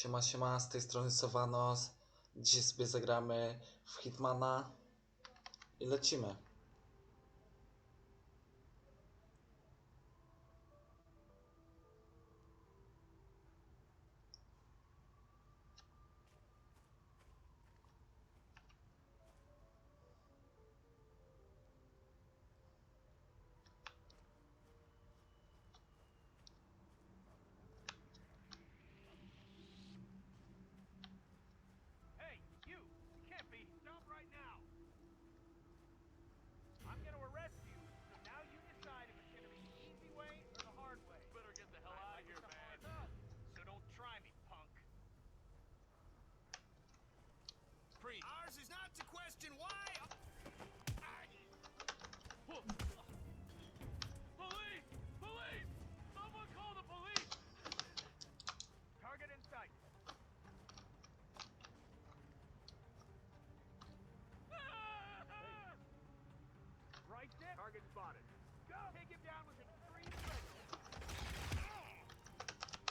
Siema, siema, z tej strony Sowanos. Dzisiaj sobie zagramy w Hitmana i lecimy.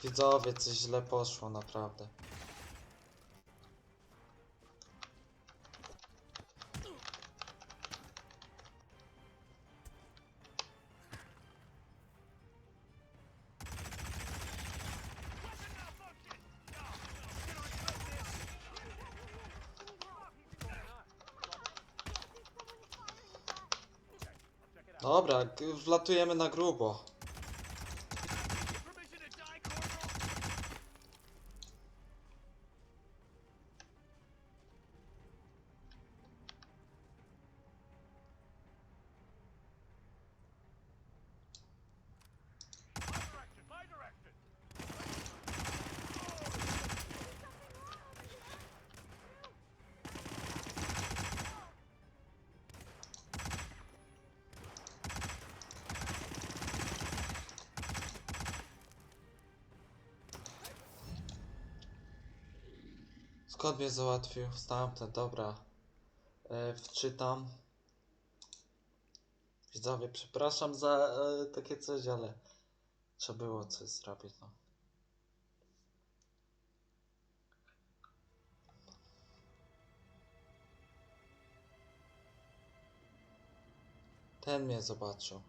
Widzowie, coś źle poszło, naprawdę. Dobra, wlatujemy na grubo. Skąd mnie załatwił? Stamtąd, dobra. E, wczytam. Widzowie, przepraszam za e, takie coś, ale trzeba było coś zrobić, no. Ten mnie zobaczył.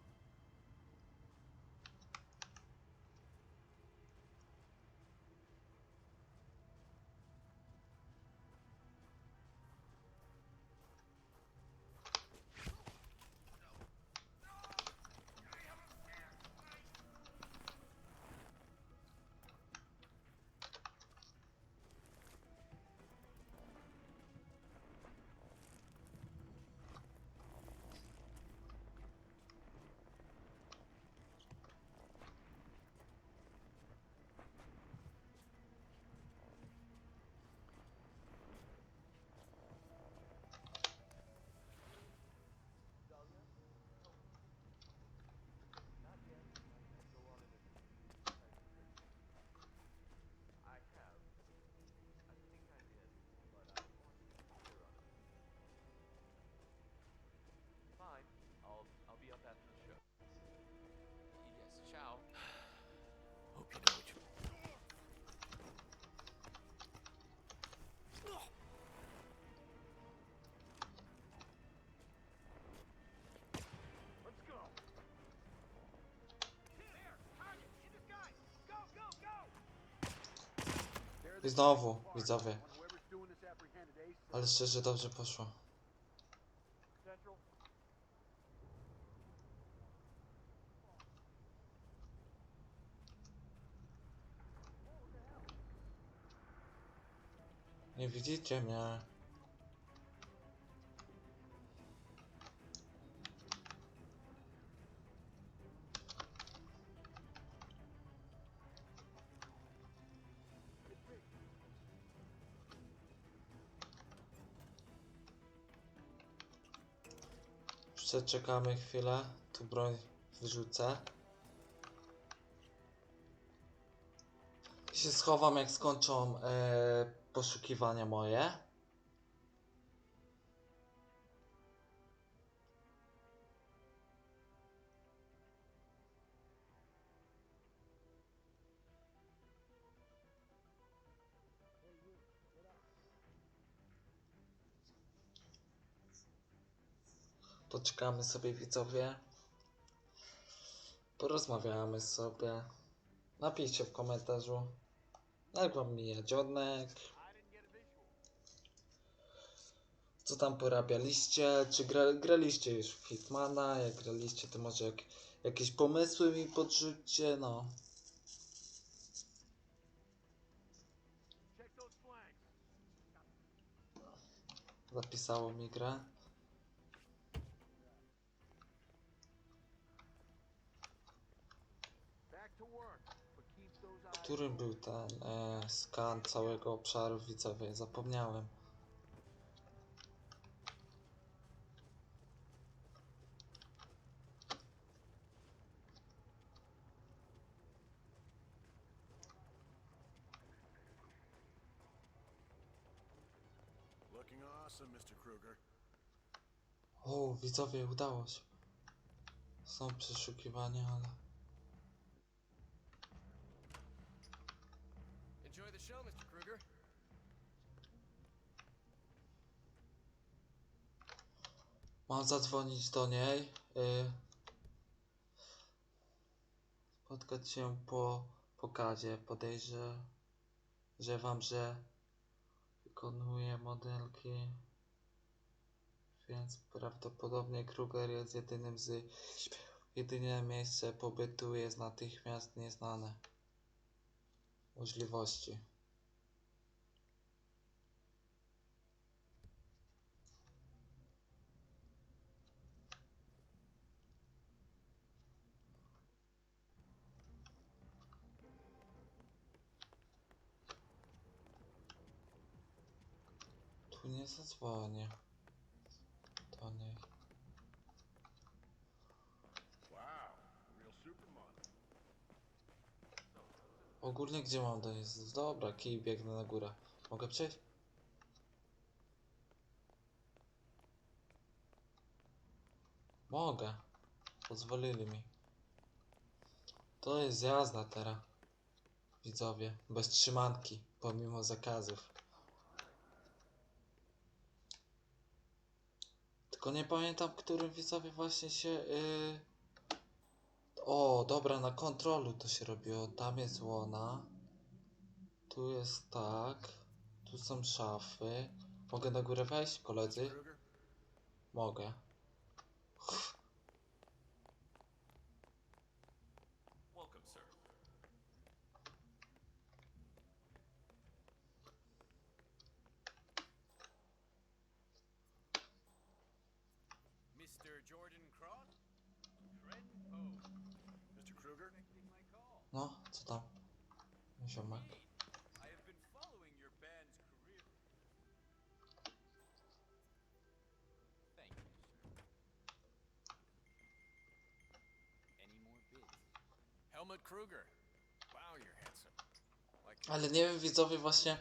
I znowu, widzowie. Ale szczerze dobrze poszło. Nie widzicie mnie. Przeczekamy chwilę. Tu broń wyrzucę. I się schowam jak skończą e, poszukiwania moje. Poczekamy sobie widzowie. Porozmawiamy sobie. Napiszcie w komentarzu. Jak wam mija dzionek? Co tam porabialiście? Czy gra, graliście już w Hitmana? Jak graliście, to może jak, jakieś pomysły mi podrzućcie, no. Zapisało mi grę. Którym był ten e, skan całego obszaru widzowie? Zapomniałem. O, widzowie, udało się. Są przeszukiwania, ale... Enjoy the show, Mr. Kruger. Mam zadzwonić do niej. Y... Spotkać się po pokazie. Podejrzę, że wykonuję modelki. Więc prawdopodobnie Kruger jest jedynym z jedyne miejsce pobytu jest natychmiast nieznane. Możliwości. Tu nie zadzwonię. Do niej. Ogólnie gdzie mam do niej? Dobra, kij biegnę na górę. Mogę przejść? Mogę. Pozwolili mi. To jest jazda teraz. Widzowie, bez trzymanki, pomimo zakazów. Tylko nie pamiętam, którym widzowie właśnie się. Yy... O, dobra, na kontrolu to się robiło. Tam jest łona. Tu jest tak. Tu są szafy. Mogę na górę wejść, koledzy? Mogę. Welcome, Wow, you're handsome. Like Ale nie wiem, widzowie, właśnie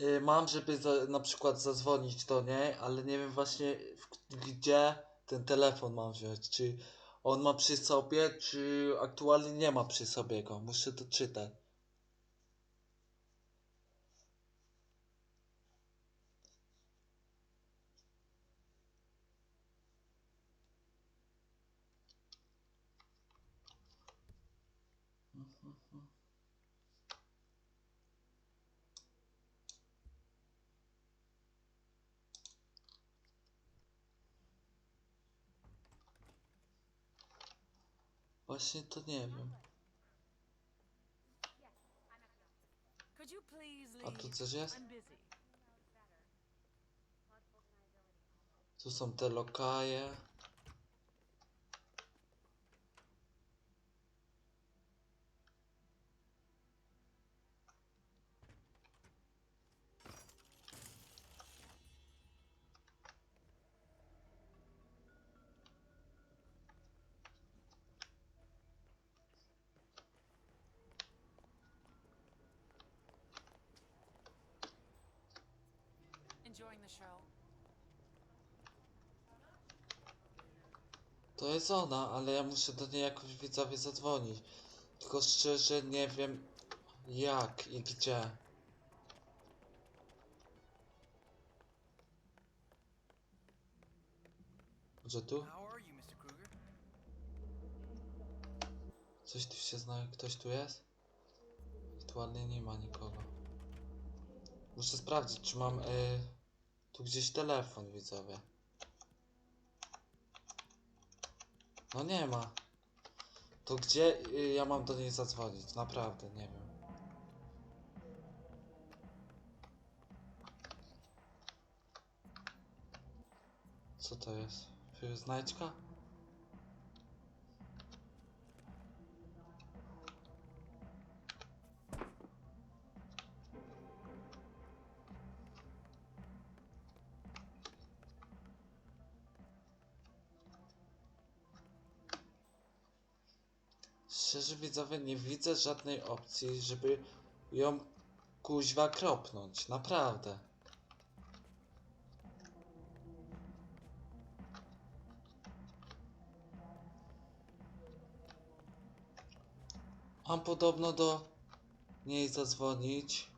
y, mam, żeby za, na przykład zadzwonić do niej, ale nie wiem właśnie w, gdzie ten telefon mam wziąć. Czy on ma przy sobie, czy aktualnie nie ma przy sobie go. Muszę to czytać. Właśnie to nie wiem. A tu coś jest? Tu są te lokaje. To jest ona, ale ja muszę do niej jakoś widzowie zadzwonić. Tylko szczerze nie wiem jak i gdzie. Może tu? Coś tu się zna, ktoś tu jest? Aktualnie nie ma nikogo. Muszę sprawdzić, czy mam... Yy tu gdzieś telefon, widzowie. No nie ma. To gdzie y, ja mam do niej zadzwonić? Naprawdę, nie wiem. Co to jest? Znajdźka? Widzowie, nie widzę żadnej opcji, żeby ją kuźwa kropnąć. Naprawdę. Mam podobno do niej zadzwonić.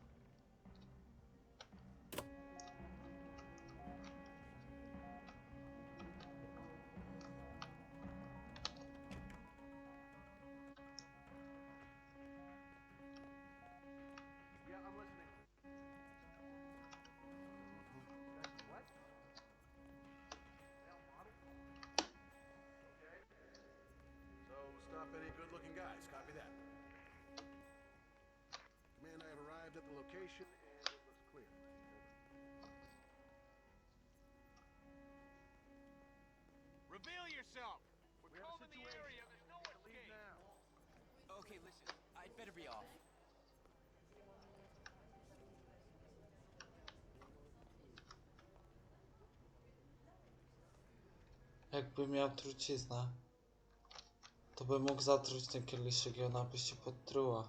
Location, and it looks clear. Reveal yourself. We're We combing the area. There's no Leave escape. now. Okay, listen. I'd better be off. Jakby miał truciznę, to by mógł zatruć ten kieliszek i ona by się podtruła.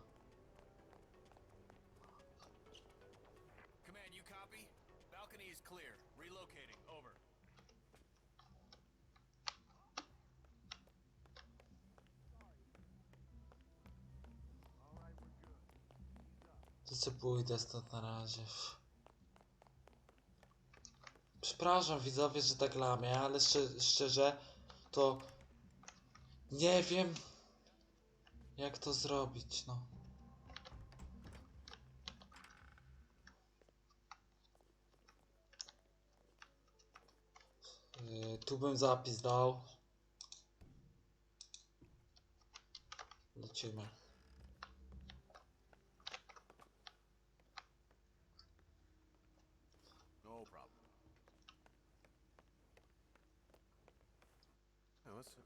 To co pójdę stąd na razie. Przepraszam widzowie, że tak lamię, ale szczer szczerze to nie wiem jak to zrobić, no. Yy, tu bym zapis dał. Lecimy. No problem. Now, let's...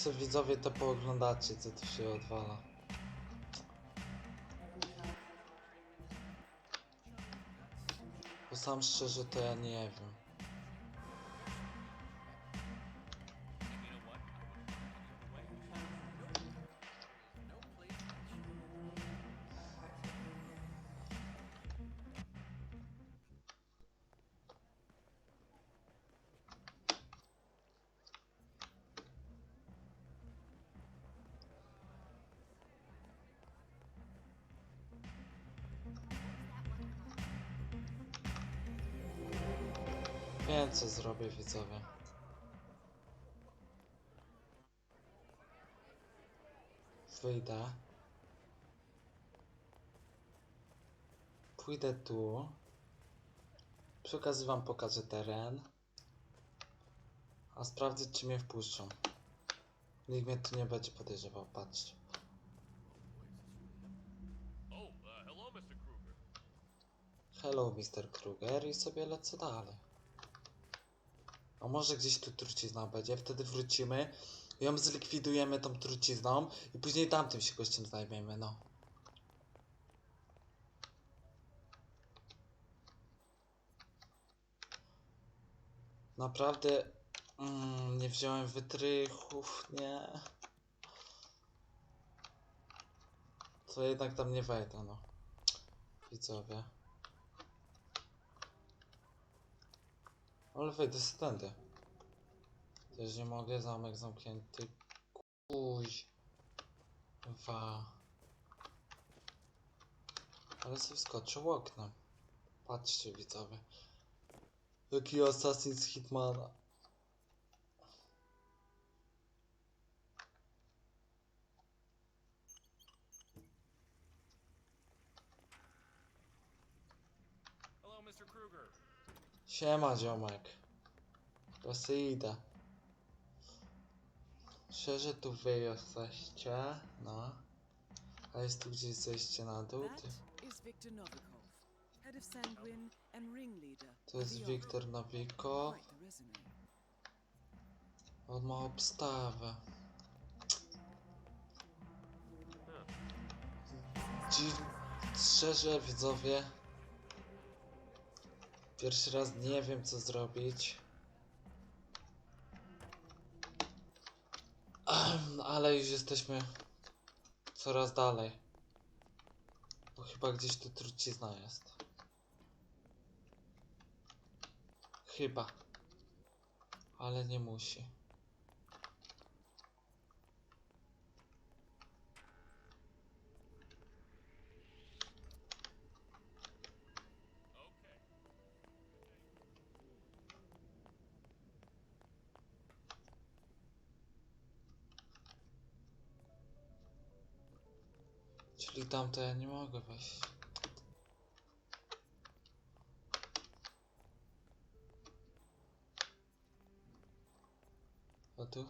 Sobie widzowie to pooglądacie, co tu się odwala. Bo sam szczerze to ja nie wiem. Wiem co zrobię widzowie. Wyjdę. Pójdę tu. Przy okazji wam pokażę teren. A sprawdzę czy mnie wpuszczą. Nikt mnie tu nie będzie podejrzewał, patrzcie. Oh, uh, hello, Mr. Kruger. Hello, Mr. Kruger i sobie lecę dalej. A może gdzieś tu trucizna będzie, wtedy wrócimy, ją zlikwidujemy tą trucizną i później tamtym się gościem zajmiemy, no. Naprawdę mm, nie wziąłem wytrychów, nie. To jednak tam nie wejdę, no. Widzowie. Ale wejdę stędy. Też nie mogę, zamek zamknięty. Kuź. Wa. Ale sobie wskoczył oknem. Patrzcie widzowie. Jaki Assassin z Hitmana. Hello, Mr. Kruger. Siema ziomek. To se idę. Szczerze tu wy jesteście, no. A jest tu gdzieś zejście na dół? Ty, to jest Wiktor. Nowiko. On ma obstawę. Dziw... Szczerze widzowie. Pierwszy raz nie wiem co zrobić. Ahem, Ale już jesteśmy coraz dalej. Bo chyba gdzieś tu trucizna jest. Chyba. Ale nie musi. Czyli tamto ja nie mogę wejść. A tu?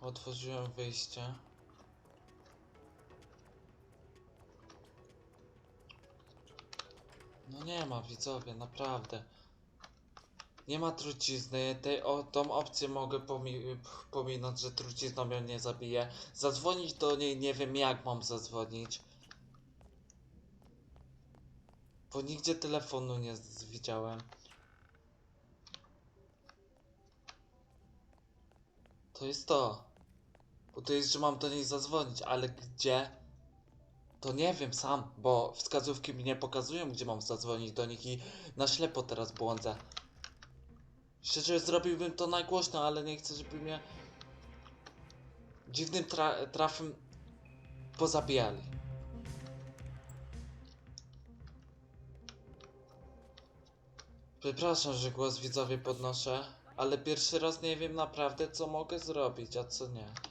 Otworzyłem wyjście. No nie ma widzowie, naprawdę. Nie ma trucizny, tej, o, tą opcję mogę pomi pominąć, że trucizną mnie nie zabije. Zadzwonić do niej, nie wiem jak mam zadzwonić. Bo nigdzie telefonu nie widziałem. To jest to. Bo to jest, że mam do niej zadzwonić, ale gdzie? To nie wiem sam, bo wskazówki mi nie pokazują, gdzie mam zadzwonić do nich i na ślepo teraz błądzę. Szczerze zrobiłbym to na głośno, ale nie chcę, żeby mnie dziwnym tra trafem pozabijali. Przepraszam, że głos widzowie podnoszę, ale pierwszy raz nie wiem naprawdę co mogę zrobić, a co nie.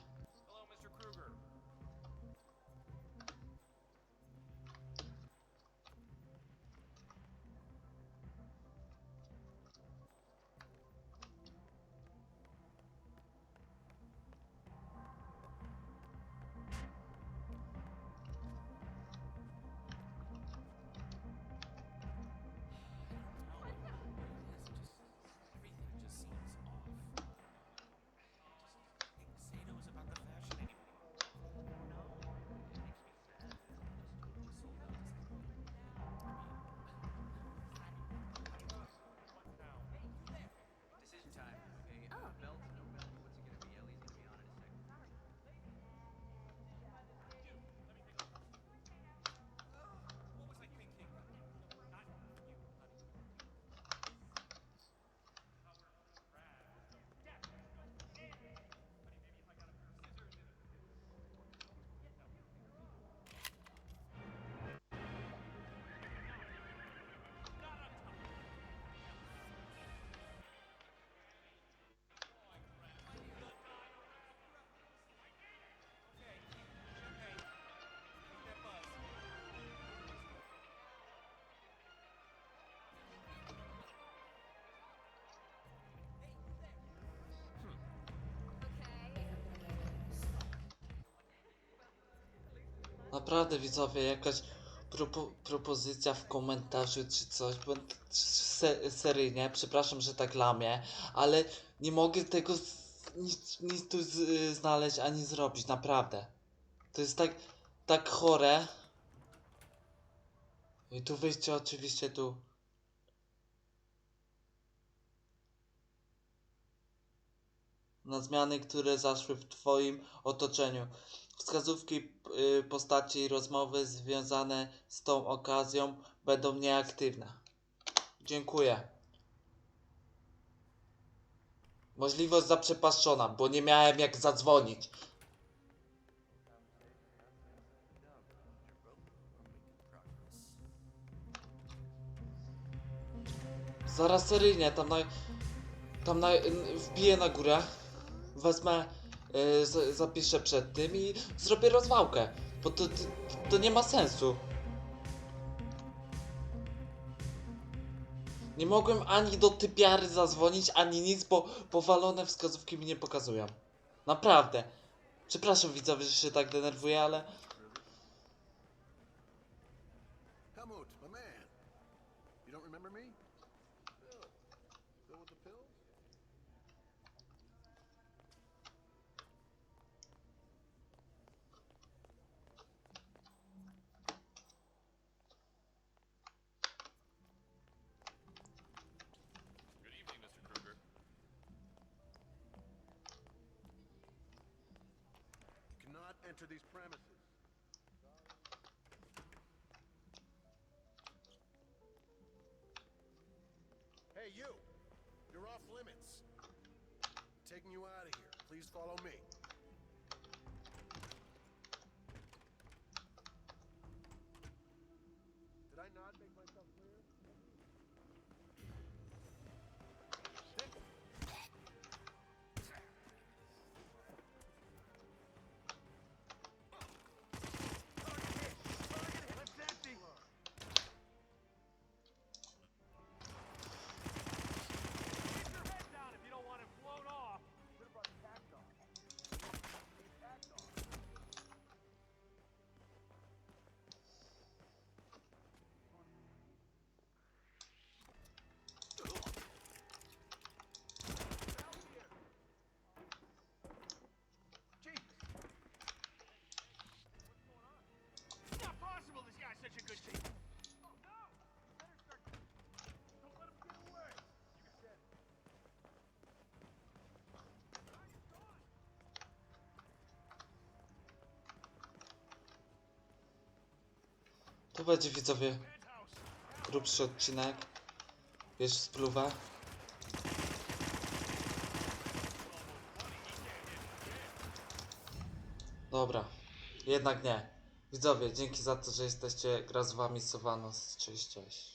Naprawdę widzowie, jakaś propo, propozycja w komentarzu czy coś, bo se, seryjnie, przepraszam, że tak lamię, ale nie mogę tego nic, nic tu znaleźć ani zrobić, naprawdę. To jest tak, tak chore. I tu wyjście oczywiście tu. Na zmiany, które zaszły w Twoim otoczeniu. Wskazówki y, postaci i rozmowy związane z tą okazją będą nieaktywne. Dziękuję. Możliwość zaprzepaszczona, bo nie miałem jak zadzwonić. Zaraz seryjnie, tam na... Tam na... wbiję na górę. Wezmę... zapiszę przed tym i zrobię rozwałkę. Bo to, to, to nie ma sensu. Nie mogłem ani do typiary zadzwonić, ani nic, bo powalone wskazówki mi nie pokazują. Naprawdę. Przepraszam widzowie, że się tak denerwuję, ale... Hey, you! You're off limits. taking you out of here. Please follow me. To będzie widzowie grubszy odcinek. Wiesz, spluwę. Dobra, jednak nie. Widzowie, dzięki za to, że jesteście. Gra z wami Sowanos. Cześć, cześć.